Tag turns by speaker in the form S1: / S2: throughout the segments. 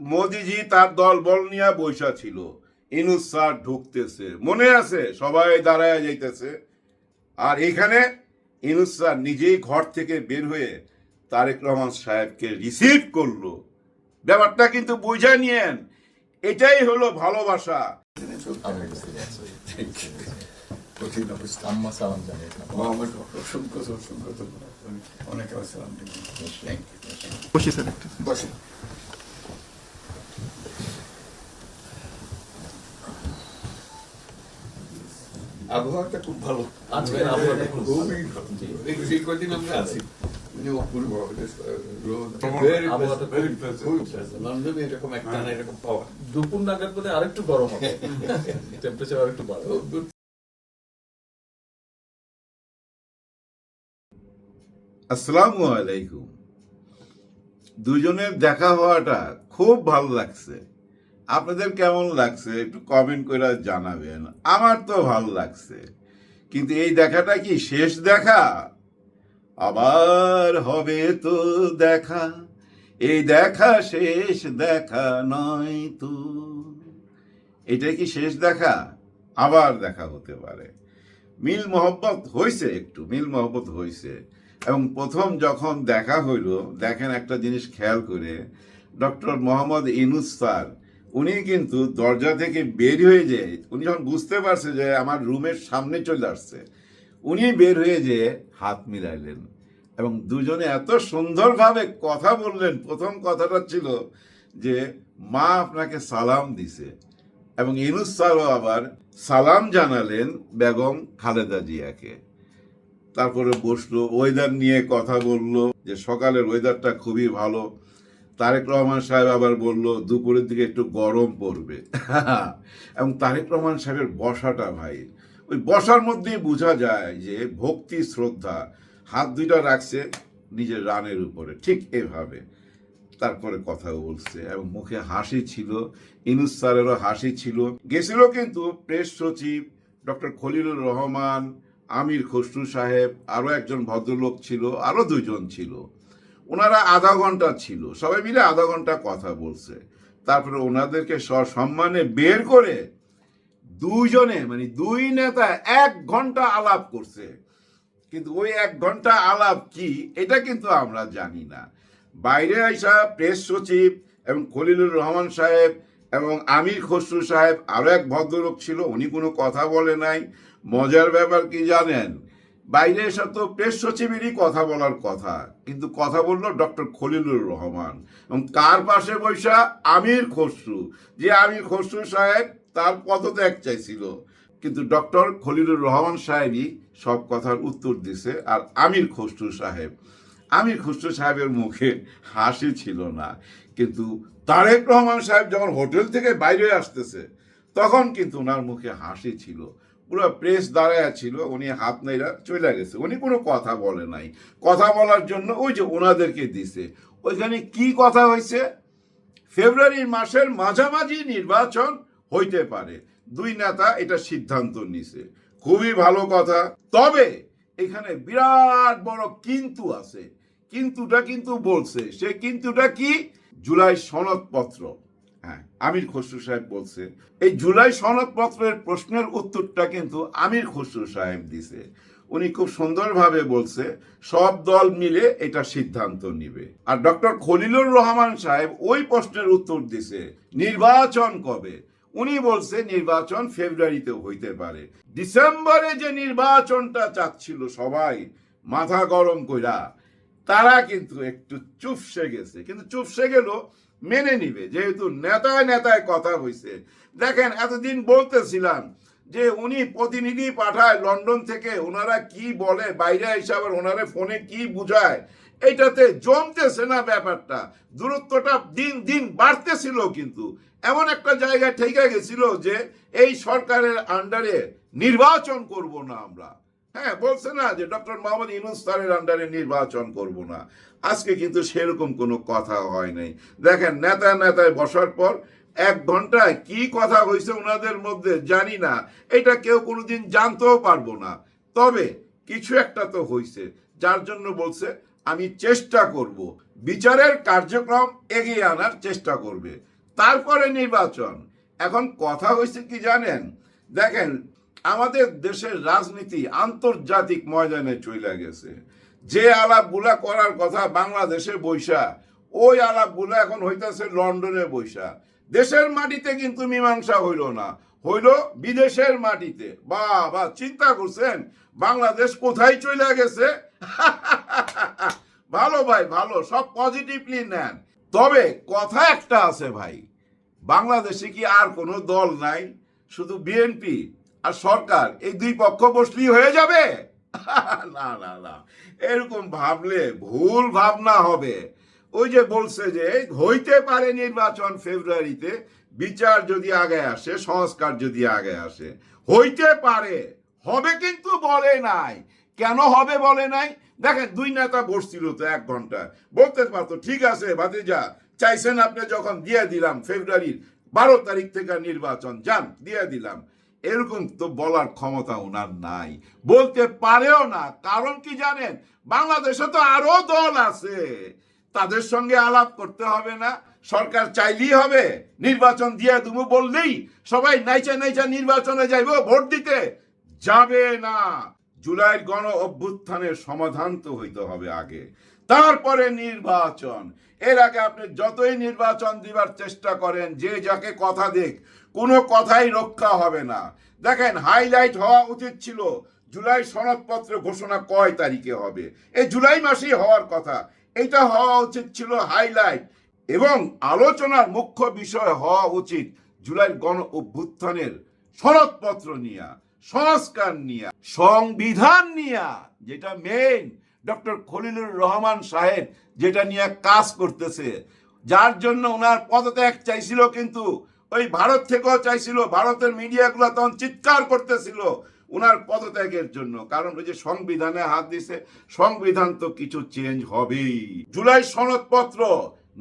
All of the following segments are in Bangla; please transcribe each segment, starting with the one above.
S1: মোদিজি তার দল বল নিয়ে বৈশা ছিল। ইনুস স্যার ঢুকতেছে। মনে আছে? সবাই দাঁড়ায় যাইতেছে। আর এখানে ইনুস স্যার নিজেই ঘর থেকে বের হয়ে তারেক রহমান সাহেবকে রিসিভ করল। ব্যাপারটা কিন্তু বুঝে নিয়েন। এটাই হলো ভালোবাসা।
S2: আমি বুঝতে পারছি
S3: কঠিন অবস্থা
S2: আম্মা সালাম জানিয়ে
S3: মোহাম্মদ অসংখ্য অসংখ্য ধন্যবাদ অনেকে আসসালাম থ্যাংক ইউ
S4: বসি স্যার একটু
S3: বসেন আবহাওয়াটা খুব ভালো।
S2: আজকের আবহাওয়াটা
S3: খুবই ভালো।
S2: জি।
S3: এই এই কদিন আমরা আছি মানে অপূর্ব রোদ
S2: আবহাওয়াটা
S3: ভেরি
S2: খুব-
S3: খুবই লন্ডনে এরকম একটা না এরকম পাওয়া।
S2: দুপুর নাগাদ বোধহয় আরেকটু গরম হবে। টেম্পারেচার আরেকটু বাড়বে।
S1: আসসালামু আলাইকুম। দুজনের দেখা হওয়াটা খুব ভালো লাগছে। আপনাদের কেমন লাগছে? একটু কমেন্ট করে জানাবেন। আমার তো ভালো লাগছে। কিন্তু এই দেখাটা কি শেষ দেখা? আবার হবে তো দেখা। এই দেখা শেষ দেখা নয় তো। এটা কি শেষ দেখা? আবার দেখা হতে পারে। মিল মহব্বত হয়েছে একটু, মিল মহব্বত হয়েছে এবং প্রথম যখন দেখা হইল, দেখেন একটা জিনিস খেয়াল করে, ডক্টর মোহাম্মদ ইনুস স্যার উনি কিন্তু দরজা থেকে বের হয়ে যে, উনি যখন বুঝতে পারছে যে আমার রুমের সামনে চলে আসছে, উনি বের হয়ে যে হাত মিলাইলেন এবং দুজনে এত সুন্দরভাবে কথা বললেন। প্রথম কথাটা ছিল যে, মা আপনাকে সালাম দিছে। এবং ইনুস স্যারও আবার সালাম জানালেন বেগম খালেদা জিয়াকে। তারপরে বসল, ওয়েদার নিয়ে কথা বলল যে, সকালের ওয়েদারটা খুবই ভালো। তারেক রহমান সাহেব আবার বলল, দুপুরের দিকে একটু গরম পড়বে। এবং তারেক রহমান সাহেবের বসাটা ভাই, ওই বসার মধ্যেই বোঝা যায় যে ভক্তি, শ্রদ্ধা, হাত দুইটা রাখছে নিজের রানের উপরে, ঠিক এভাবে। তারপরে কথা বলছে এবং মুখে হাসি ছিল, ইনুস স্যারেরও হাসি ছিল। গেছিল কিন্তু প্রেস সচিব ডক্টর খলিলুর রহমান, আমির খসরু সাহেব, আরও একজন ভদ্রলোক ছিল, আরও দুজন ছিল। ওনারা আধা ঘণ্টা ছিল। সবাই মিলে আধা ঘণ্টা কথা বলছে। তারপরে ওনাদেরকে সসম্মানে বের করে দুইজনে মানে দুই নেতা এক ঘণ্টা আলাপ করছে। কিন্তু ওই এক ঘণ্টা আলাপ কি, এটা কিন্তু আমরা জানি না। বাইরে আইসা প্রেস সচিব এবং খলিলুর রহমান সাহেব এবং আমির খসরু সাহেব আরও এক ভদ্রলোক ছিল, উনি কোনো কথা বলে নাই। মজার ব্যাপার কি জানেন? বাইরে এসে তো প্রেস সচিবেরই কথা বলার কথা। কিন্তু কথা বলল ডক্টর খলিলুর রহমান। এবং কার পাশে বৈশা আমির খসরু। যে আমির খসরু সাহেব তার পদত্যাগ চাইছিল। কিন্তু ডক্টর খলিলুর রহমান সাহেবই সব কথার উত্তর দিছে আর আমির খসরু সাহেব। আমির খসরু সাহেবের মুখে হাসি ছিল না। কিন্তু তারেক রহমান সাহেব যখন হোটেল থেকে বাইরে আসতেছে, তখন কিন্তু ওনার মুখে হাসি ছিল। পুরো প্রেস দাঁড়ায় ছিল, উনি হাত নাইরা চলে গেছে। উনি কোনো কথা বলে নাই। কথা বলার জন্য ওই যে ওনাদেরকে দিছে। ওইখানে কি কথা হয়েছে? ফেব্রুয়ারি মাসের মাঝামাঝি নির্বাচন হইতে পারে। দুই নেতা এটা সিদ্ধান্ত নিছে। খুবই ভালো কথা। তবে এখানে বিরাট বড় কিন্তু আছে। কিন্তুটা কিন্তু বলছে। সে কিন্তুটা কি? জুলাই সনদপত্র। হ্যাঁ আমির খসরু সাহেব বলছে, এই জুলাই সনদপত্রের প্রশ্নের উত্তরটা কিন্তু আমির খসরু সাহেব দিছে। উনি খুব সুন্দরভাবে বলছে, সব দল মিলে এটা সিদ্ধান্ত নিবে। আর ডক্টর খলিলুর রহমান সাহেব ওই প্রশ্নের উত্তর দিছে, নির্বাচন কবে? উনি বলছে নির্বাচন ফেব্রুয়ারিতে হইতে পারে। ডিসেম্বরে যে নির্বাচনটা চাচ্ছিল সবাই, মাথা গরম কইরা, তারা কিন্তু একটু চুপসে গেছে। কিন্তু চুপসে গেল মেনে নিবে। যেহেতু নেতায় নেতায় কথা হইছে। দেখেন, এতদিন বলতেছিলাম যে উনি প্রতিনিধি পাঠায় লন্ডন থেকে, ওনারা কি বলে, বাইরে হিসাবে ওনারা ফোনে কি বুঝায়, এইটাতে জমতেছে না ব্যাপারটা। দূরত্বটা দিন দিন বাড়তেছিল কিন্তু। এমন একটা জায়গায় ঠেকে গেছিল যে এই সরকারের আন্ডারে নির্বাচন করব না আমরা। হ্যাঁ বলছে না যে ডক্টর মোহাম্মদ ইউনুস স্যারের আন্ডারে নির্বাচন করব না। আজকে কিন্তু সেরকম কোনো কথা হয় নাই। দেখেন, নেতা নেতায় বসার পর এক ঘন্টায় কি কথা হয়েছে ওনাদের মধ্যে জানি না। এটা কেউ কোনোদিন জানতেও পারব না। তবে কিছু একটা তো হয়েছে যার জন্য বলছে, আমি চেষ্টা করব। বিচারের কার্যক্রম এগিয়ে আনার চেষ্টা করবে। তারপরে নির্বাচন। এখন কথা হয়েছে কি জানেন? দেখেন আমাদের দেশের রাজনীতি আন্তর্জাতিক ময়দানে চলে গেছে। যে আলাপগুলা করার কথা বাংলাদেশে বৈশা, ওই আলাপগুলো এখন হইতাছে লন্ডনে বৈশা। দেশের মাটিতে কিন্তু মীমাংসা হইল না, হইল বিদেশের মাটিতে। বা বা চিন্তা করছেন? বাংলাদেশ কোথায় চলে গেছে? ভালো ভাই, ভালো, সব পজিটিভলি নেন। তবে কথা একটা আছে ভাই, বাংলাদেশে কি আর কোনো দল নাই? শুধু বিএনপি। আর সরকার এই দুই পক্ষ বসলেই হয়ে যাবে? না না না। এরকম ভাবলে ভুল ভাবনা হবে। ওই যে বলছে যে, হইতে পারে নির্বাচন ফেব্রুয়ারিতে, বিচার যদি আগে আসে, সংস্কার যদি আগে আসে। হইতে পারে। হবে কিন্তু বলে নাই। কেন হবে বলে নাই? দেখেন, দুই নেতা বসছিল তো এক ঘণ্টা। বলতে পারতো, ঠিক আছে, ভাতিজা, চাইছেন আপনি যখন দিয়ে দিলাম ফেব্রুয়ারির বারো তারিখ থেকে নির্বাচন, যান, দিয়ে দিলাম। এরকম তো বলার ক্ষমতা ওনার নাই। বলতে পারেও না, কারণ কি জানেন? বাংলাদেশে তো আরও দল আছে। তাদের সঙ্গে আলাপ করতে হবে না। সরকার চাইলেই হবে। নির্বাচন দিয়ে তুমি বললেই সবাই নাইচা নাইচা নির্বাচনে যাইব, ভোট দিতে। যাবে না। জুলাইয়ের গণ অভ্যুত্থানের সমাধান তো হইতে হবে আগে। তারপরে নির্বাচন। এর আগে আপনি যতই নির্বাচন দিবার চেষ্টা করেন, যে যাকে কথা কোনো কথাই রক্ষা হবে না। দেখেন হাইলাইট হওয়া উচিত ছিল, জুলাই সনদপত্র ঘোষণা কয় তারিখে হবে। এই জুলাই মাসেই হওয়ার কথা। এটা হওয়া উচিত ছিল হাইলাইট এবং আলোচনার মুখ্য বিষয় হওয়া উচিত জুলাই গণ অভ্যুত্থানের সনদপত্র নিয়া, সংস্কার নিয়া, সংবিধান নিয়া, যেটা মেইন ডক্টর খলিলুর রহমান সাহেব যেটা নিয়ে কাজ করতেছে, যার জন্য ওনার পদত্যাগ চাইছিল কিন্তু ওই ভারত থেকেও চাইছিল, ভারতের মিডিয়াগুলো তখন চিৎকার করতেছিল উনার পদত্যাগের জন্য। কারণ ওই যে সংবিধানে হাত দিছে, সংবিধান তো কিছু চেঞ্জ হবেই। জুলাই সনদপত্র,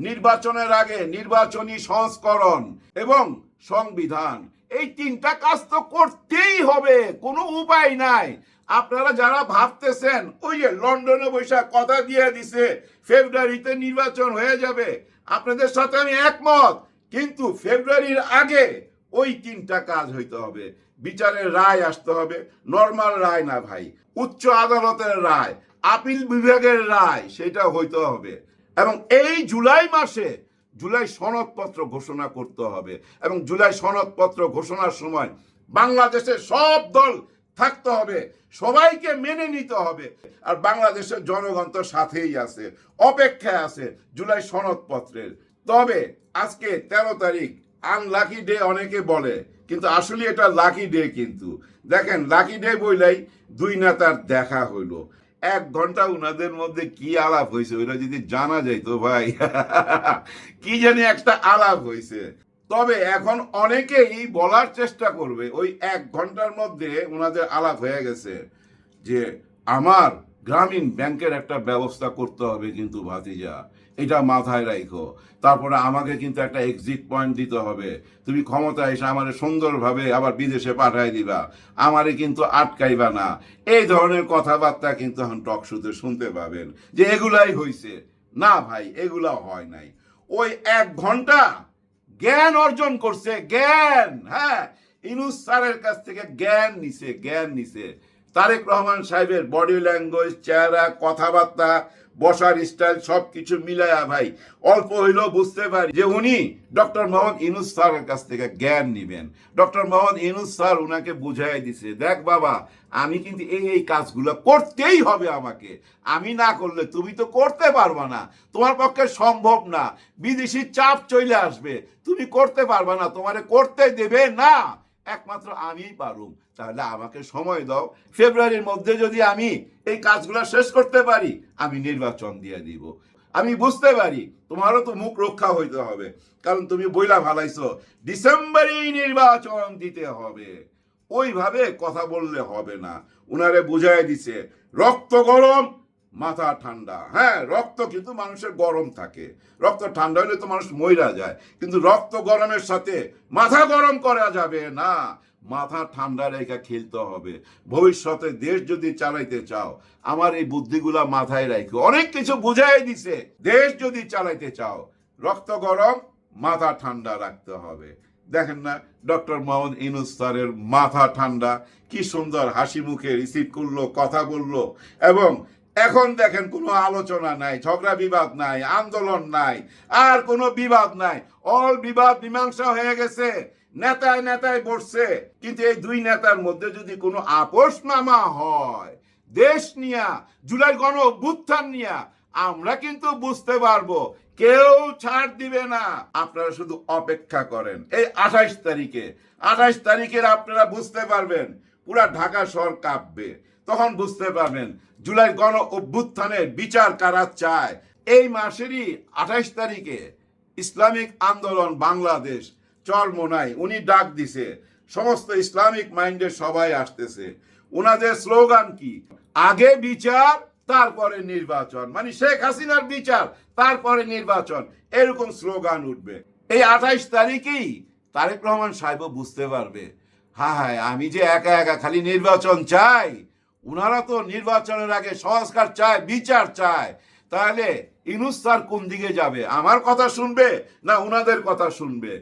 S1: নির্বাচনের আগে নির্বাচনী সংস্করণ এবং সংবিধান, এই তিনটা কাজ তো করতেই হবে, কোনো উপায় নাই। আপনারা যারা ভাবতেছেন, ওই যে লন্ডনে বৈশাখ কথা দিয়ে দিছে, ফেব্রুয়ারিতে নির্বাচন হয়ে যাবে, আপনাদের সাথে আমি একমত। কিন্তু ফেব্রুয়ারির আগে ওই তিনটা কাজ হইতে হবে। বিচারের রায় আসতে হবে। নর্মাল রায় না ভাই, উচ্চ আদালতের রায়, আপিল বিভাগের রায়, সেটা হইতে হবে। এবং এই জুলাই মাসে জুলাই সনদপত্র ঘোষণা করতে হবে। এবং জুলাই সনদপত্র ঘোষণার সময় বাংলাদেশের সব দল থাকতে হবে। সবাইকে মেনে নিতে হবে। আর বাংলাদেশের জনগণ তো সাথেই আছে, অপেক্ষায় আছে জুলাই সনদপত্রের। তবে আজকে তেরো তারিখ আনলাকি ডে অনেকে বলে, কিন্তু আসলে এটা লাকি ডে কিন্তু। দেখেন লাকি ডে বইলাই দুই নেতার দেখা হইল। এক ঘণ্টা উনাদের মধ্যে কি আলাপ হয়েছে ওইটা যদি জানা যায় তো ভাই। কি জানি একটা আলাপ হয়েছে তবে এখন অনেকেই বলার চেষ্টা করবে, ওই এক ঘণ্টার মধ্যে ওনাদের আলাপ হয়ে গেছে যে, আমার গ্রামীণ ব্যাংকের একটা ব্যবস্থা করতে হবে কিন্তু ভাতিজা। এটা মাথায় রাখো তারপরে আমাকে কিন্তু একটা এক্সিট পয়েন্ট দিতে হবে। তুমি ক্ষমতা এসে আমারে সুন্দরভাবে আবার বিদেশে পাঠাই দিবা। আমারে কিন্তু আটকাইবা না। এই ধরনের কথাবার্তা কিন্তু এখন টক শুতে শুনতে পাবেন যে এগুলাই হইছে। না ভাই এগুলা হয় নাই। ওই এক ঘণ্টা জ্ঞান অর্জন করছে, জ্ঞান হ্যাঁ। ইনুস স্যারের কাছ থেকে জ্ঞান নিছে জ্ঞান নিছে। তারেক রহমান সাহেবের বডি ল্যাঙ্গুয়েজ চেহারা, কথাবার্তা বসার স্টাইল সব কিছু মিলায়া ভাই। অল্প হইলেও বুঝতে পারি যে উনি ডক্টর মোহাম্মদ ইনুস স্যারের কাছ থেকে জ্ঞান নিবেন। ডক্টর মোহাম্মদ ইনুস স্যার উনাকে বুঝাই দিছে, দেখ বাবা, আমি কিন্তু এই এই কাজগুলো করতেই হবে আমাকে। আমি না করলে তুমি তো করতে পারবা না। তোমার পক্ষে সম্ভব না। বিদেশি চাপ চলে আসবে। তুমি করতে পারবা না, তোমারে করতে দেবে না। একমাত্র আমিই পারুম। তাহলে আমাকে সময় দাও। ফেব্রুয়ারির মধ্যে যদি আমি এই কাজগুলো শেষ করতে পারি, আমি নির্বাচন দিয়ে দিব। আমি বুঝতে পারি, তোমারও তো মুখ রক্ষা হইতে হবে। কারণ তুমি বইলা ভালাইছো ডিসেম্বরেই নির্বাচন দিতে হবে। ওইভাবে কথা বললে হবে না। উনারে বুঝাই দিছে, রক্ত গরম মাথা ঠান্ডা। হ্যাঁ রক্ত কিন্তু মানুষের গরম থাকে। রক্ত ঠান্ডা হলে তো মানুষ মইরা যায়। কিন্তু রক্ত গরমের সাথে মাথা গরম করা যাবে না। মাথা ঠান্ডা রেখে খেলতে হবে। ভবিষ্যতে দেশ যদি চালাইতে চাও, আমার এই বুদ্ধিগুলা মাথায় রাখো অনেক কিছু বুঝাই দিছে। দেশ যদি চালাইতে চাও, রক্ত গরম, মাথা ঠান্ডা রাখতে হবে। দেখেন না, ডক্টর মোহাম্মদ ইনুস স্যারের মাথা ঠান্ডা, কি সুন্দর হাসি মুখে রিসিভ করল, কথা বলল, এবং এখন দেখেন কোনো আলোচনা নাই, ঝগড়া বিবাদ নাই, আন্দোলন নাই, আর কোনো বিবাদ নাই। অল বিবাদ মীমাংসা হয়ে গেছে, নেতায় নেতায় বসছে। কিন্তু এই দুই নেতার মধ্যে যদি কোনো আপোষ নামা হয়, দেশ নিয়া, জুলাই গণ অভ্যুত্থান নিয়া, আমরা কিন্তু বুঝতে পারব, কেউ ছাড় দিবে না। আপনারা শুধু অপেক্ষা করেন। এই আঠাইশ তারিখে আঠাইশ তারিখের আপনারা বুঝতে পারবেন, পুরা ঢাকা শহর কাঁপবে। তখন বুঝতে পারবেন, জুলাই গণ অভ্যুত্থানের বিচার কারা চায়। এই মাসেরই আঠাইশ তারিখে ইসলামিক আন্দোলন বাংলাদেশ চরমোনাই উনি ডাক দিছে, সমস্ত ইসলামিক মাইন্ডের সবাই আসতেছে। ওনাদের স্লোগান কি? আগে বিচার, তারপরে নির্বাচন। মানে শেখ হাসিনার বিচার, তারপরে নির্বাচন। এরকম স্লোগান উঠবে। এই আঠাইশ তারিখেই তারেক রহমান সাহেব বুঝতে পারবে হায়, আমি যে একা একা খালি নির্বাচন চাই উনারা তো নির্বাচনের আগে সংস্কার চায়, বিচার চায়। তাহলে ইনুস্তার কোন দিকে যাবে? আমার কথা শুনবে না উনাদের কথা শুনবে?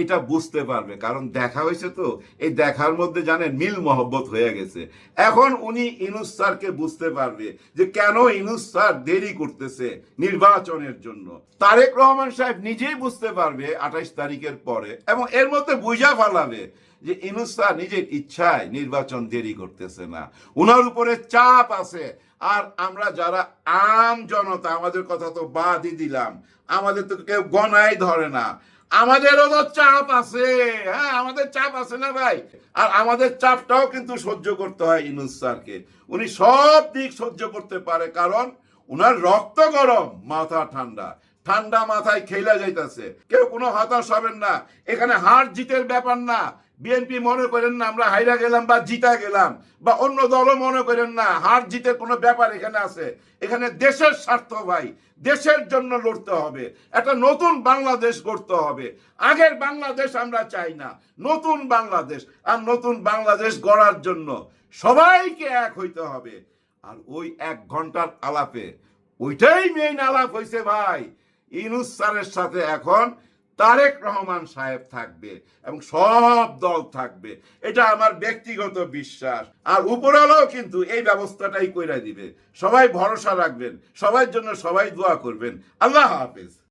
S1: এটা বুঝতে পারবে। কারণ দেখা হয়েছে তো, এই দেখার মধ্যে জানেন মিল মহব্বত হয়ে গেছে। এখন উনি ইনুস স্যারকে বুঝতে পারবে যে কেন ইনুস স্যার দেরি করতেছে নির্বাচনের জন্য। তারেক রহমান সাহেব নিজেই বুঝতে পারবে আঠাইশ তারিখের পরে, এবং এর মধ্যে বুঝা ফালাবে যে ইনুস স্যার নিজের ইচ্ছায় নির্বাচন দেরি করতেছে না। উনার উপরে চাপ আছে। আর আমরা যারা আম জনতা, আমাদের কথা তো বাদই দিলাম। আমাদের তো কেউ গণাই ধরে না। আমাদেরও তো চাপ আছে। হ্যাঁ আমাদের চাপ আছে না ভাই? আর আমাদের চাপটাও কিন্তু সহ্য করতে হয় ইনুস স্যারকে। উনি সব দিক সহ্য করতে পারে, কারণ উনার রক্ত গরম, মাথা ঠান্ডা। ঠান্ডা মাথায় খেলা যাইতেছে। কেউ কোনো হতাশ হবেন না। এখানে হার জিতের ব্যাপার না। বিএনপি মনে করেন না, আমরা হাইরা গেলাম বা জিতা গেলাম, বা অন্য দলও মনে করেন না, হার জিতের কোনো ব্যাপার এখানে আছে। এখানে দেশের স্বার্থ ভাই, দেশের জন্য লড়তে হবে, একটা নতুন বাংলাদেশ গড়তে হবে। আগের বাংলাদেশ আমরা চাই না, নতুন বাংলাদেশ, আর নতুন বাংলাদেশ গড়ার জন্য সবাইকে এক হইতে হবে। আর ওই এক ঘণ্টার আলাপে, ওইটাই মেইন আলাপ হয়েছে ভাই, ইনুস সাথে এখন তারেক রহমান সাহেব থাকবে এবং সব দল থাকবে। এটা আমার ব্যক্তিগত বিশ্বাস। আর উপরালাও কিন্তু এই ব্যবস্থাটাই কইরা দিবে। সবাই ভরসা রাখবেন। সবার জন্য সবাই দোয়া করবেন। আল্লাহ হাফেজ।